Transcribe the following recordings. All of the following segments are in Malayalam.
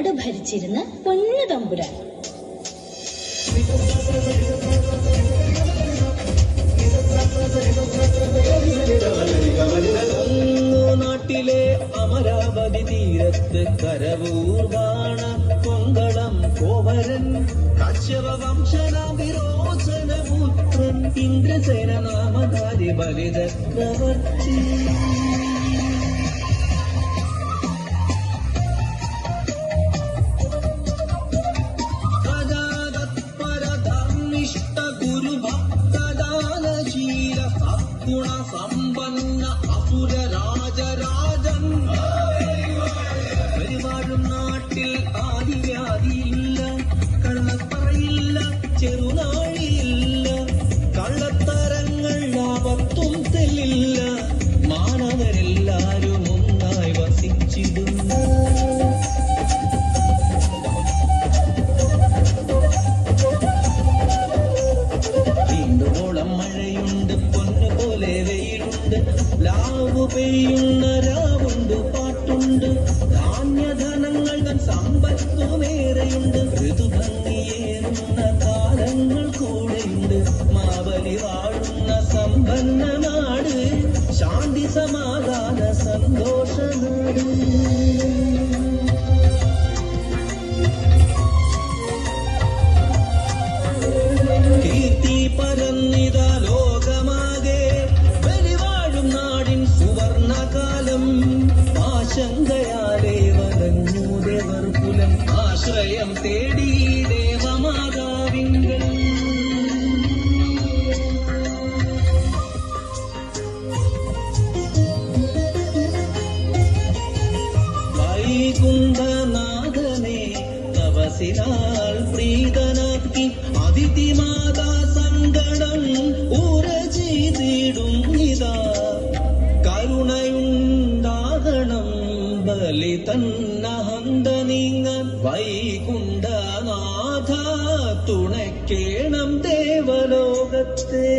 നാട് ഭരിച്ചിരുന്ന പൊന്നു തമ്പുരാൻ. നാട്ടിലെ അമരാവതി തീരത്ത് കരവൂർ ബാണ കൊങ്കളം കോവരൻ കശ്യപ വംശന വിരോചന പുത്രൻ ഇന്ദ്രസേന നാമധാരി ബലിതക്രവർത്തി മാറില്ല മാനവരെല്ലാരും ഒന്നായി വസിച്ചിടുന്നു. വീണ്ടുമോളം മഴയുണ്ട് പൊന്നു പോലെ വെയിലുണ്ട്. പാട്ടുണ്ട്. ധാന്യധനങ്ങൾ തൻ സമ്പത്തുമേറെയുണ്ട് ഋതുഭംഗിയേറുന്ന കാലങ്ങൾ കൂടെയുണ്ട്. മാവലി വാഴുന്ന സമ്പന്ന ಸಮಾನ ചൊല്ലി തന്നഹന്ത നീങ്ങാൻ വൈകുണ്ഠനാഥ തുണക്കേണം ദേവലോകത്തെ.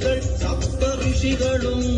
தேவர்கள் சப்த ரிஷிகளும்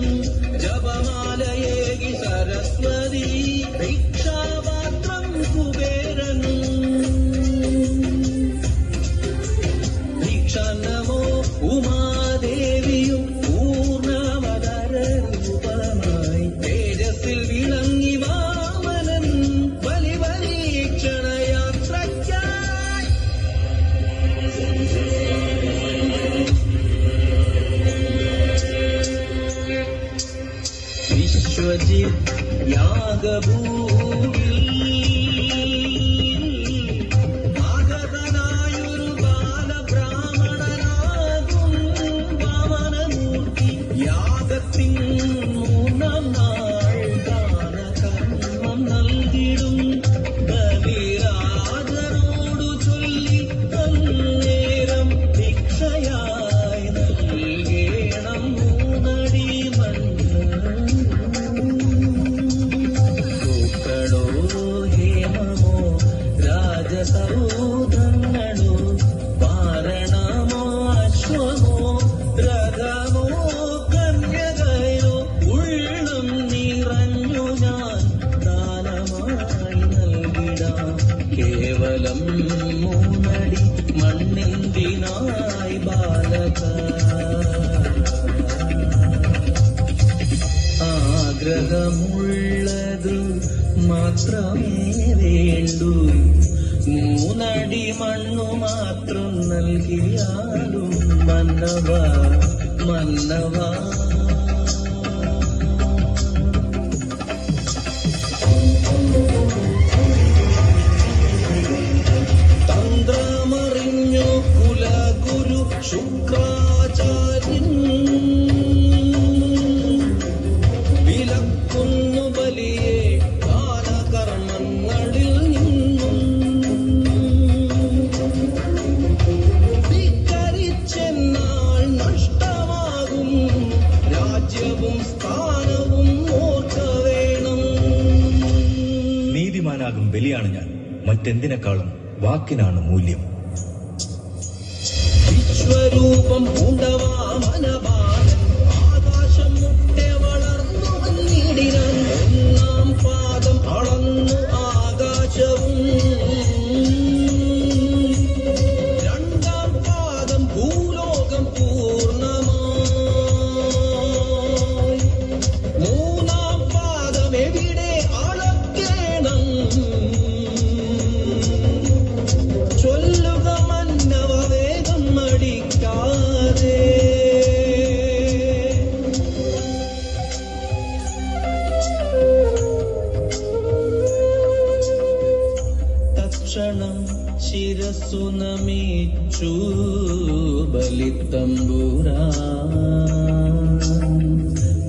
മാത്രമേ വേണ്ടൂ. മൂന്നടി മണ്ണു മാത്രം നൽകിയാലും മന്നവ മന്നവ. നീതിമാനാകും ബലിയാണ് ഞാൻ. മറ്റെന്തിനേക്കാളും വാക്കിനാണ് മൂല്യം. വിശ്വരൂപം പൂണ്ടവാമനബാലൻ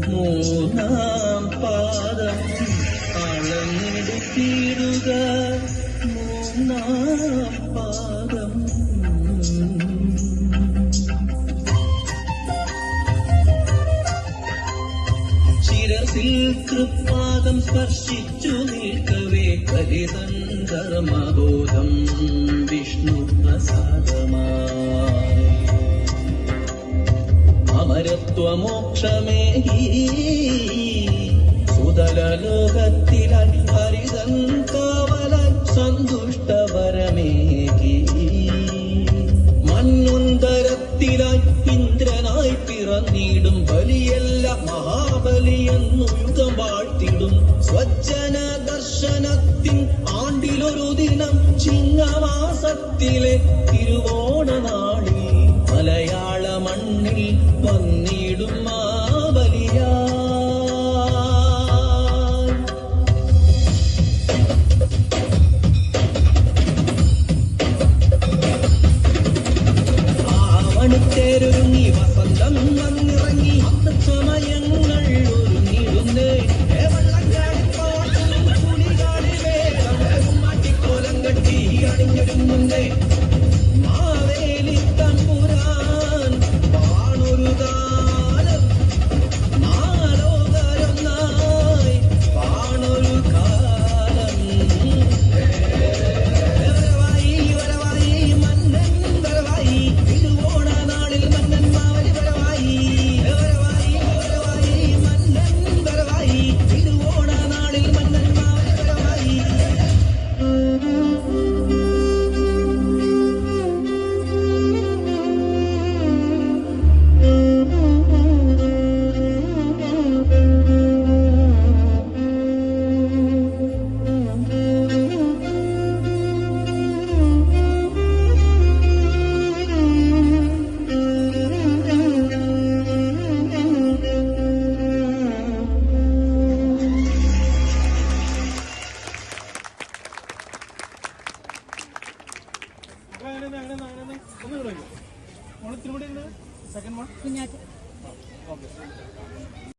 മൂന്നാം പാദം അളന്നെടുത്തിടുക മൂന്നാം പാദം. ശിരസിൽ കൃപാദം സ്പർശിച്ചു നിൽക്കവേ കരിതൻ ധർമ്മബോധം വിഷ്ണു പ്രസാദമായി. അമരത്വമോക്ഷമേകി സുതല ലോകത്തിലായി ഹരിതൻ കാവലായി സന്തുഷ്ടവരമേകി മണ്ണുന്തരത്തിലായി ഇന്ദ്രനായി പിറന്നിടും ബലിയല്ല മഹാബലിയെന്നു യുഗം വാഴ്ത്തിടും. സ്വജ്ജന ദർശനത്തിൻ ആണ്ടിലൊരു ദിനം ചിങ്ങമാസത്തിലെ തിരുവോണ